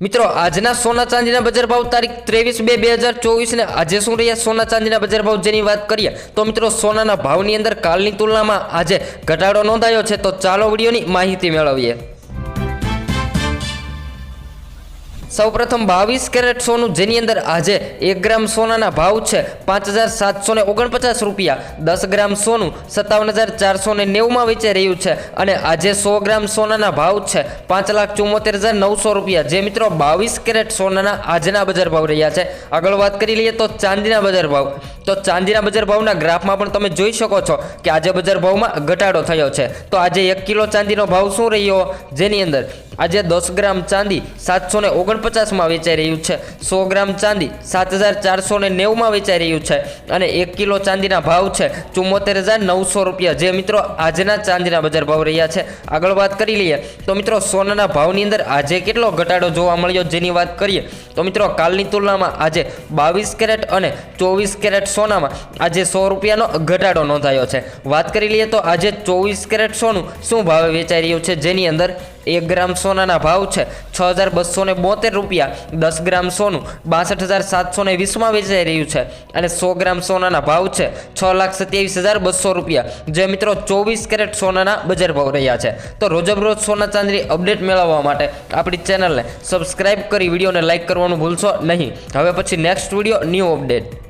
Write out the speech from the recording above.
મિત્રો, આજના સોના ચાંદીના બજાર ભાવ તારીખ ત્રેવીસ બે બે હજાર ચોવીસને આજે શું રહ્યા સોના ચાંદીના બજાર ભાવ જેની વાત કરીએ, તો મિત્રો સોનાના ભાવની અંદર કાલની તુલનામાં આજે ઘટાડો નોંધાયો છે, તો ચાલો વિડીયોની માહિતી મેળવીએ. સૌપ્રથમ બાવીસ કેરેટ સોનું, જેની અંદર આજે એક ગ્રામ સોનાના ભાવ છે પાંચ હજાર સાતસો ને ઓગણપચાસ રૂપિયા. દસ ગ્રામ સોનું સત્તાવન હજાર ચારસો ને નેવુંમાં વેચાઈ રહ્યું છે અને આજે સો ગ્રામ સોનાના ભાવ છે પાંચ લાખ ચુમ્મોતેર હજાર નવસો રૂપિયા. જે મિત્રો બાવીસ કેરેટ સોનાના આજના બજાર ભાવ રહ્યા છે. આગળ વાત કરી લઈએ તો ચાંદીના બજાર ભાવ. તો ચાંદીના બજાર ભાવના ગ્રાફમાં પણ તમે જોઈ શકો છો કે આજે બજાર ભાવમાં ઘટાડો થયો છે. તો આજે એક કિલો ચાંદીનો ભાવ શું રહ્યો? જેની અંદર આજે દસ ગ્રામ ચાંદી સાતસો ને ઓગણપચાસમાં વેચાઈ રહ્યું છે. સો ગ્રામ ચાંદી સાત હજાર ચારસો ને નેવુંમાં વેચાઈ રહ્યું છે અને એક કિલો ચાંદીના ભાવ છે ચુમ્મોતેર હજાર નવસો રૂપિયા. જે મિત્રો આજના ચાંદીના બજાર ભાવ રહ્યા છે. આગળ વાત કરી લઈએ તો મિત્રો સોનાના ભાવની અંદર આજે કેટલો ઘટાડો જોવા મળ્યો જેની વાત કરીએ તો મિત્રો કાલની તુલનામાં આજે બાવીસ કેરેટ અને ચોવીસ કેરેટ સોનામાં આજે સો રૂપિયાનો ઘટાડો નોંધાયો છે. વાત કરી લઈએ તો આજે ચોવીસ કેરેટ સોનું શું ભાવે વેચાઈ રહ્યું છે? જેની અંદર એક ગ્રામ સોનાના ભાવ છે. છ હજાર બસો ને બોતેર રૂપિયા. દસ ગ્રામ સોનું બાસઠ હજાર સાતસો ને વીસમાં વેચાઈ રહ્યું છે અને સો ગ્રામ સોનાના ભાવ છે છ લાખ સત્યાવીસ હજાર બસો રૂપિયા. જે મિત્રો ચોવીસ કેરેટ સોનાના બજાર ભાવ રહ્યા છે. તો રોજબરોજ સોના ચાંદી અપડેટ મેળવવા માટે આપણી ચેનલને સબસ્ક્રાઇબ કરી, વિડીયોને લાઇક કરવાનું ભૂલશો નહીં. હવે પછી નેક્સ્ટ વીડિયો ન્યૂ અપડેટ